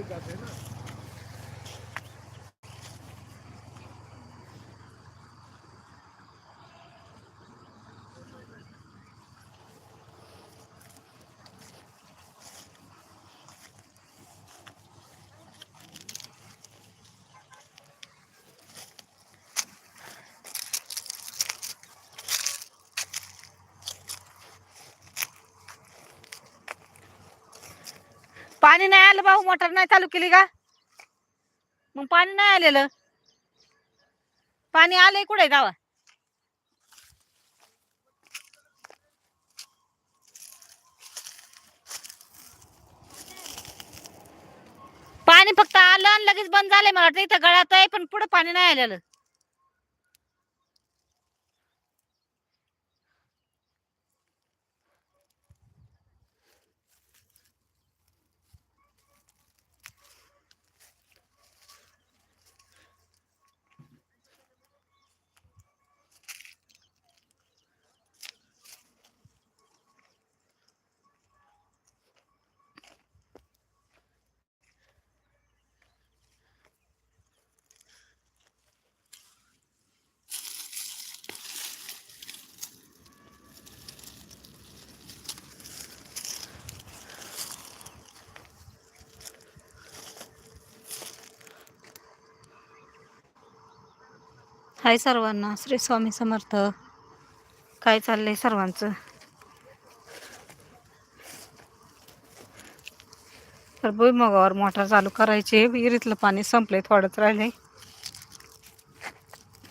ठीक है ना पाणी नाही आलं भाऊ मोटर नाही चालू केली का? मग पाणी नाही आलेलं. पाणी आलंय कुठे गावा पाणी फक्त आलं आणि लगेच बंद झालंय मला वाटतं इथं गळात आहे पण पुढे पाणी नाही आलेलं. हाय सर्वांना श्री स्वामी समर्थ. काय चाललंय सर्वांचं? तर भुईमुगावर मोटर चालू करायची विहिरीतलं पाणी संपलंय थोडंच राहिलंय.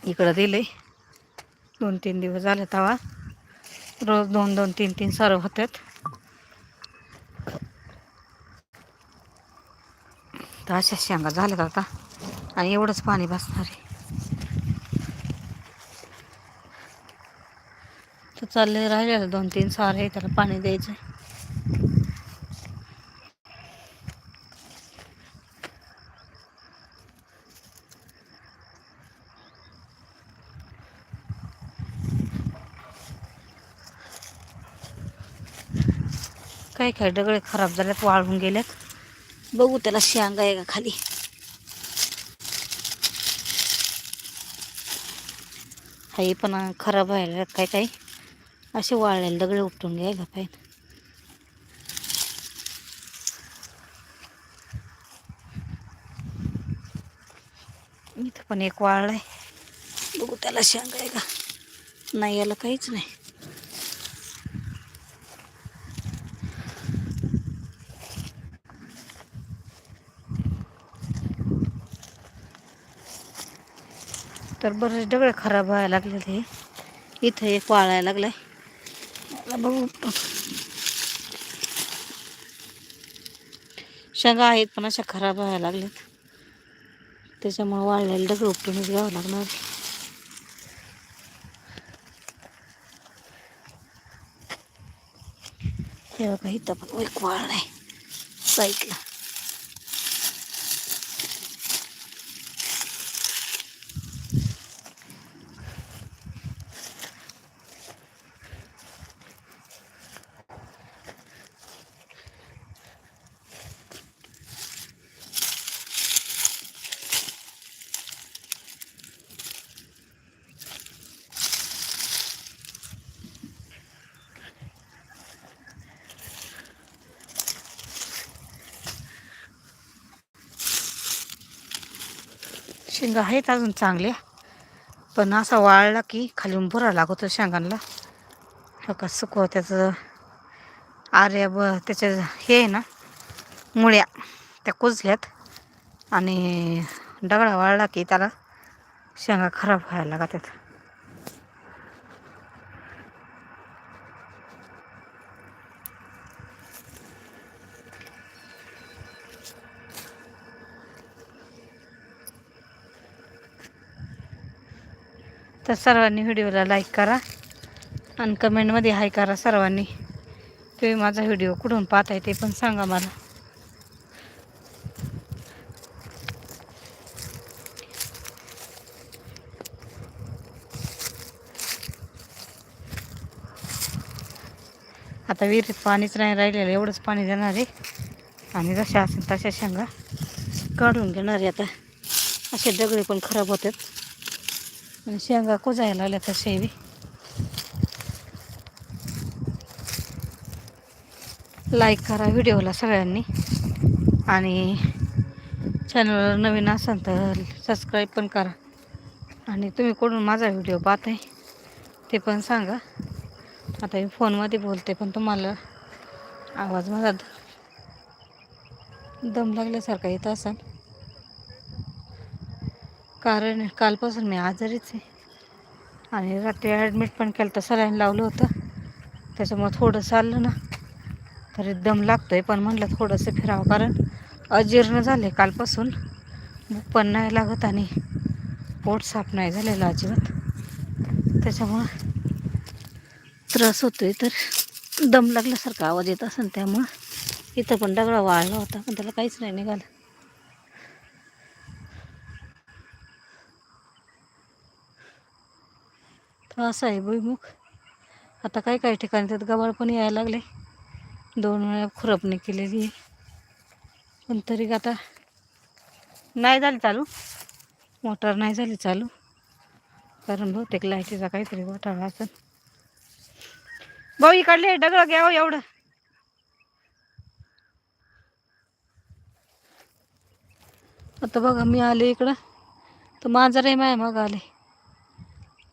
इकडं दिलंय. दोन तीन दिवस झाले तवा. रोज दोन दोन तीन तीन सर्व होतात तर अशा शेंगा झाल्यात आता. आणि एवढंच पाणी बसणार आहे. चालले राहिले दोन तीन सारे त्याला पाणी द्यायचं काही काही डगळे खराब झाल्यात वाळून गेल्यात बघू त्याला शेंगा आहे का खाली. हाही पण खराब व्हायला काय काही असे वाळलेले दगडे उपटून घ्यायला पाहिजे इथं पण एक वाळलाय. बघू त्याला शेंग आहे का? नाही याला काहीच नाही. तर बरेच डगळे खराब व्हायला लागले ते इथं एक वाळायला लागलाय. बघू. शेंगा आहेत पण अशा खराब व्हायला लागल्यात. त्याच्यामुळं वाळलेले डग उपटूनच घ्यावं लागणार. हे बघा इथं पण एक वाळलाय साईडला. शेंगा आहेत अजून चांगल्या. पण असा वाळला की खालून बुरा लागतो शेंगांना. हो का सुकव त्याचं आर्या ब त्याच्या हे आहे ना मुळ्या त्या कुजल्यात. आणि दगडा वाळला की त्याला शेंगा खराब व्हायला लागतात. तर सर्वांनी व्हिडिओला लाईक करा आणि कमेंटमध्ये हाय करा सर्वांनी. तुम्ही माझा व्हिडिओ कुठून पाहताय ते पण सांगा मला. आता विहिरीत पाणीच नाही राहिलेलं एवढंच पाणी देणार आहे. आणि जशा असेल तशा शेंगा काढून घेणार आहे आता. असे दगडे पण खराब होतात. आणि शेंगा कुजायला लागल्या तर शेवी. लाईक करा व्हिडिओला सगळ्यांनी. आणि चॅनलवर नवीन असाल तर सबस्क्राईब पण करा. आणि तुम्ही कुठून माझा व्हिडिओ पाहताय ते पण सांगा. आता मी फोनमध्ये बोलते पण तुम्हाला आवाज माझा दम लागल्यासारखा येत असाल. कारण कालपासून मी आजारीच आहे. आणि रात्री ॲडमिट पण केलं तर सलाईन लावलं होतं. त्याच्यामुळं थोडं चाललं ना. तरी दम लागतो आहे पण म्हटलं थोडंसं फिरावं. कारण अजीर्ण झाले कालपासून. भूक पण नाही लागत आणि पोट साफ नाही झालेलं अजिबात. त्याच्यामुळं त्रास होतो आहे तर दम लागल्यासारखा आवाज येत असेल त्यामुळं. इथं पण दगडा वाळला होता पण त्याला काहीच नाही निघालं. असं आहे भुईमुख. आता काही काही ठिकाणी त्यात गबाळ पण यायला लागले. दोन वेळा खुरपणी केलेली आहे. पण तरी आता नाही झाली चालू. मोटर नाही झाली चालू. कारण बहुतेक लाईटीचा काहीतरी घोटाळा असेल. भाऊ इकडले डगळ घ्यावं हो एवढं. आता बघा मी आले इकडं. तर माझं माय मग आले.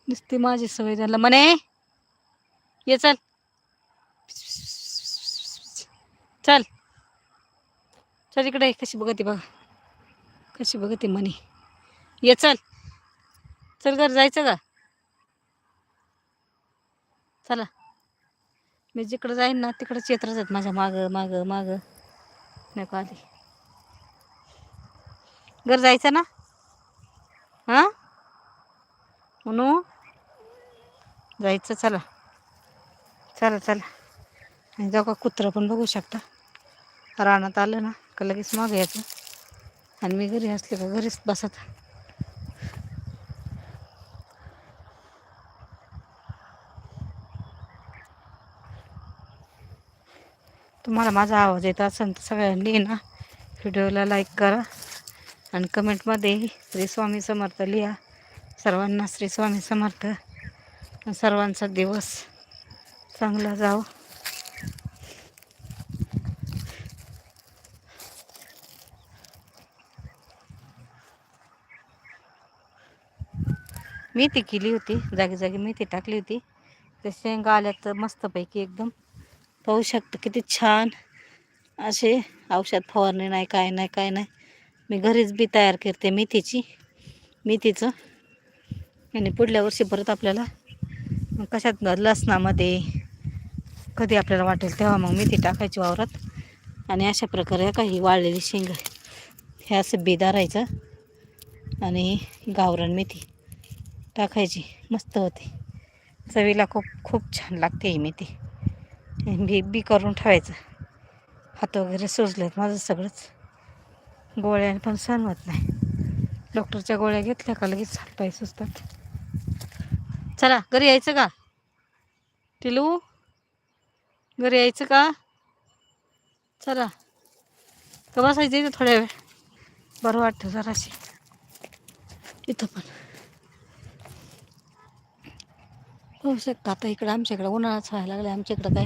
नुसती माझी सवय झालं. म्हणे ये चल. चल. चल इकडे कशी बघते बघा. कशी बघते म्हणे. ये चल. चल घर जायचं का? चला. मी जिकडं जाईन ना तिकडंच येत जात माझ्या मागं मागं मागं. नको आधी. घर जायचं ना? हां? म्हणू? जायचं चला. चला चला. आणि जाऊ का कुत्रं पण बघू शकता. रानात आलं ना का लगेच मागं यायचं. आणि मी घरी असले का घरीच बसत. तुम्हाला माझा आवाज येत असेल तर सगळ्यांनी ना व्हिडिओला लाईक करा. आणि कमेंटमध्ये श्री स्वामी समर्थ लिहा. सर्वांना श्री स्वामी समर्थ. सर्वांचा दिवस चांगला जावं. मेथी केली होती जागी जागी मेथी टाकली होती. ते शेंगा आल्या तर मस्तपैकी एकदम पाहू शकतं किती छान असे औषध फवारणी नाही काय नाही काय नाही. मी घरीच बी तयार करते मेथीची मेथीचं. आणि पुढल्या वर्षी परत आपल्याला मग कशात लसणामध्ये कधी आपल्याला वाटेल तेव्हा मग मेथी टाकायची वावरात. आणि अशा प्रकारे काही वाळलेली शेंग हे असं बेदारायचं आणि गावरान मेथी टाकायची. मस्त होते. चवीला खूप खूप छान लागते ही मेथी. बी बी करून ठेवायचं. हात वगैरे सुजलेत माझं सगळंच. गोळ्याने पण सहन होत नाही. डॉक्टरच्या गोळ्या घेतल्या का लगेच हातपाय सुचतात चला घरी यायचं का? टिलू घरी यायचं का? चला. का बसायचं इथं थोड्या वेळ. बरं वाटतं जराशी. इथं पण. होऊ शकतं आता इकडं आमच्या इकडं उन्हाळाच व्हायला लागला आमच्या इकडं काय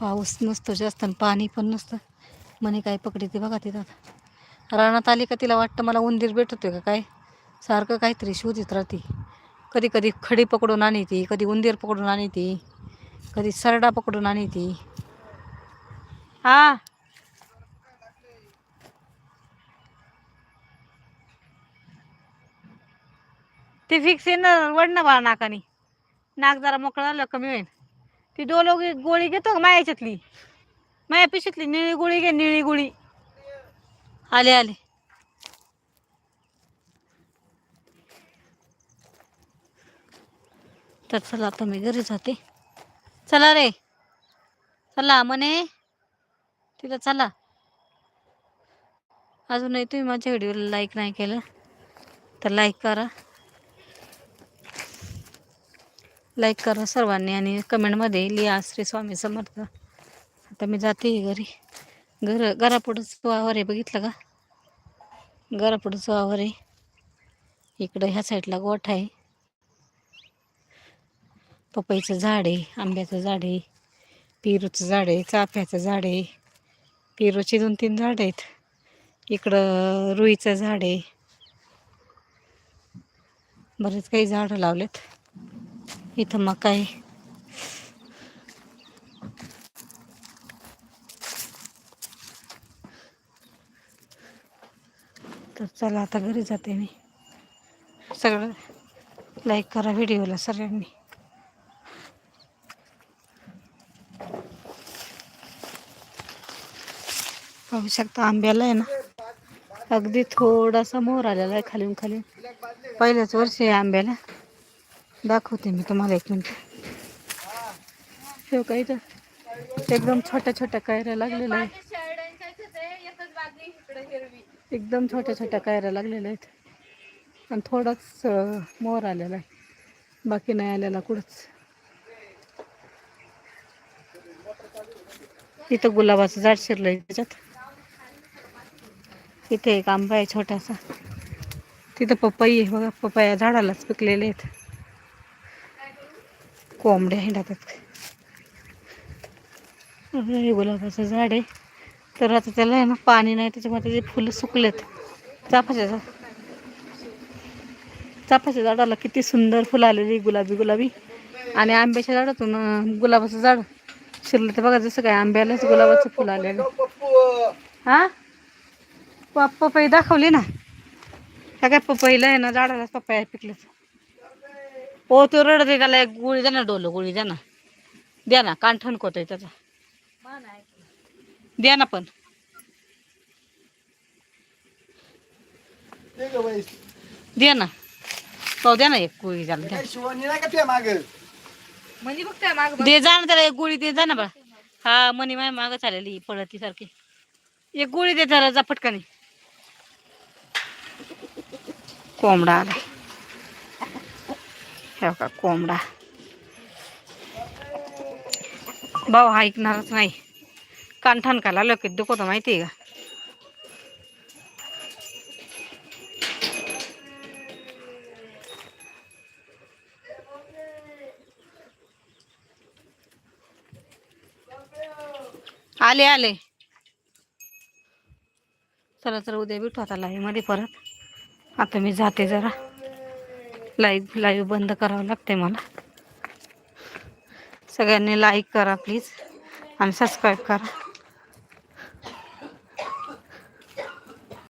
पाऊस नसतो जास्त आणि पाणी पण नसतं. म्हणे काय पकडी ते बघा तिथं आता. रानात आली का तिला वाटतं मला उंदीर भेटतोय का काय? सारखं काहीतरी शोधित राहते. कधी कधी खडी पकडून आणि ती कधी उंदीर पकडून आणि ती कधी सरडा पकडून आणि ती हा ते फिक्स येणं वडणं बाळा नाकानी. नाक जरा मोकळं झालं कमी होईल ती डोलो गोळी घेतो मायाच्यातली? माया पिशीतली निळी गोळी घे निळी गोळी. आले आले. तर चला आता मी घरी जाते. चला रे. चला म्हणे तिला चला. अजूनही तुम्ही माझ्या व्हिडिओला लाईक नाही केलं तर लाईक करा. लाईक करा सर्वांनी आणि कमेंटमध्ये लिहा श्री स्वामी समर्थ. आता मी जाते घरी. घर घरापुढंच वावर आहे बघितलं का? घरापुढंच वावर आहे. इकडं ह्या साईडला गोठा आहे. पपईचं झाड आहे आंब्याचं झाड आहे पेरूचं झाड आहे चाफ्याचं झाड आहे. पेरूची दोन तीन झाड आहेत. इकडं रुईचं झाड आहे. बरेच काही झाडं लावलेत. इथं मका आहे. तर चला आता घरी जाते मी. सगळं लाईक करा व्हिडिओला सगळ्यांनी. पाहू शकता आंब्याला आहे ना. अगदी थोडासा मोर आलेला आहे खालून खाली पहिल्याच वर्षी आहे आंब्याला. दाखवते मी तुम्हाला एक मिनिट. ठेव काही तर एकदम छोट्या छोट्या कायऱ्या लागलेल्या आहेत. एकदम छोट्या छोट्या कायऱ्या लागलेल्या आहेत. आणि थोडाच मोर आलेला आहे. बाकी नाही आलेला कुठंच. इथं गुलाबाचं झाड शिरलंय त्याच्यात. इथे एक आंबा आहे छोटासा. तिथं पपई आहे बघा पपया झाडालाच पिकलेले आहेत. कोंबड्या हिंडातात हे गुलाबाचं झाड आहे. तर आता त्याला आहे ना पाणी नाही त्याच्यामुळे त्याचे फुलं सुकलेत. चाफाच्या झाड चाफाच्या झाडाला किती सुंदर फुलं आलेली गुलाबी गुलाबी. आणि आंब्याच्या झाडातून गुलाबाचं झाड शिरलं तर बघा जसं काय आंब्यालाच गुलाबाचं फुलं आलेलं हा? प- पपई दाखवली ना. त्या काय पपईला आहे ना झाडालाच पपया पिकलेत हो तो रडत आहे त्याला एक गोळी द्या ना डोलं गोळी द्या ना. द्या ना कान ठणकोत आहे त्याचा. द्या ना पण. द्या ना. तो द्या ना एक गोळी द्या. ना, द्या. शिवानी नाही का त्या माग? म्हणजे बघताय माग दे जा ना त्याला एक गोळी दे जा ना बा. हा मनी माय मागं चाललेली पळती सारखी एक गोळी दे त्याला जा पटकनी. कोंबडा आला. हे का कोंबडा. भाऊ हा ऐकणारच नाही. कान ठणकाला लकीत दुखवतो माहिती आहे का? आले आले. चला चला उद्या भेटू आता मध्ये परत. आता मी जाते जरा. लाईव्ह लाईव्ह बंद करावं लागते मला. सगळ्यांनी लाईक करा प्लीज आणि सबस्क्राईब करा.